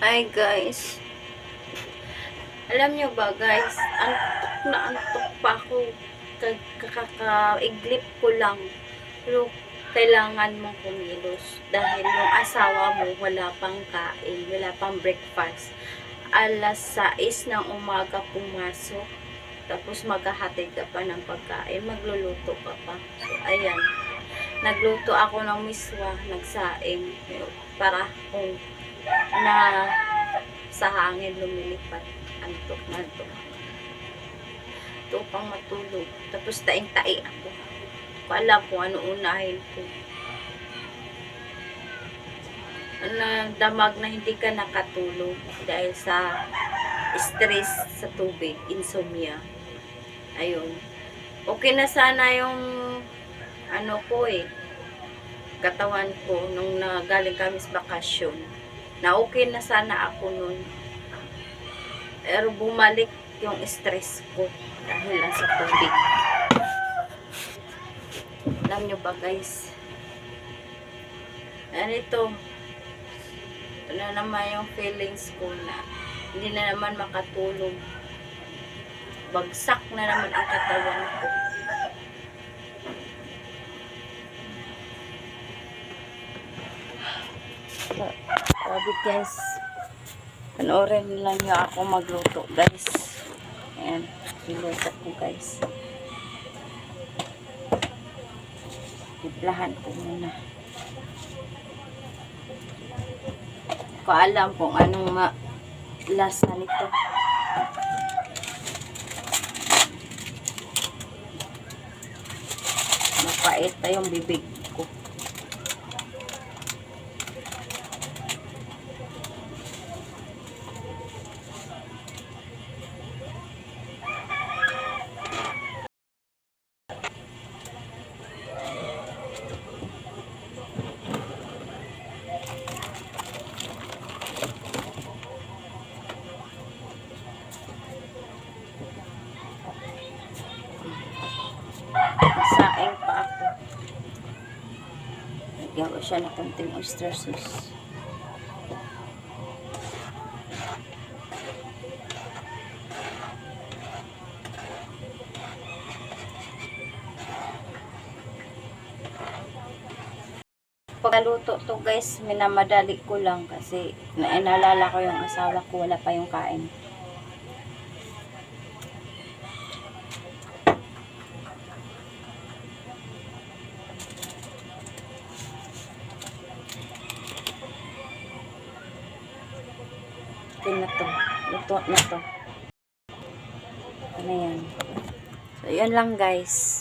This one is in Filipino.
Hi guys. Alam nyo ba guys, antok na antok pa ako. Kakakaiglip ko lang. Pero kailangan mong kumilos. Dahil yung asawa mo wala pang kain, wala pang breakfast. Alas 6 ng umaga pumasok. Tapos maghahatid ka pa ng pagkain. Magluluto ka pa. So, ayan. Nagluto ako ng miswa, nagsaing. Para kung na sa hangin lumilipad. Antok na antok. Ito pang matulog. Tapos taing-tai ako. Alam kung ano unahin ko. Ano, damag na hindi ka nakatulog dahil sa stress sa tubig, insomnia. Ayun. Okay na sana yung ano ko eh, katawan ko nung nagaling kami sa bakasyon na okay na sana ako nun. Pero bumalik yung stress ko dahil lang sa tubig. Alam nyo ba guys? Ano ito? Ito na naman yung feelings ko na hindi na naman makatulog. Bagsak na naman ang katawan ko. Sabi guys, panoorin lang niyo ako magluto guys. Ayan, niluto ko guys. Tiplahan ko muna. Ko alam kung anong lasa nito. Mapait pa yung bibig Ko siya ng konting oyster sauce. Pagkaluto to guys, minamadali ko lang kasi naalala ko yung asawa ko, wala pa yung kain. Okay na to. Luto na to. Ano yan? So, yun lang guys.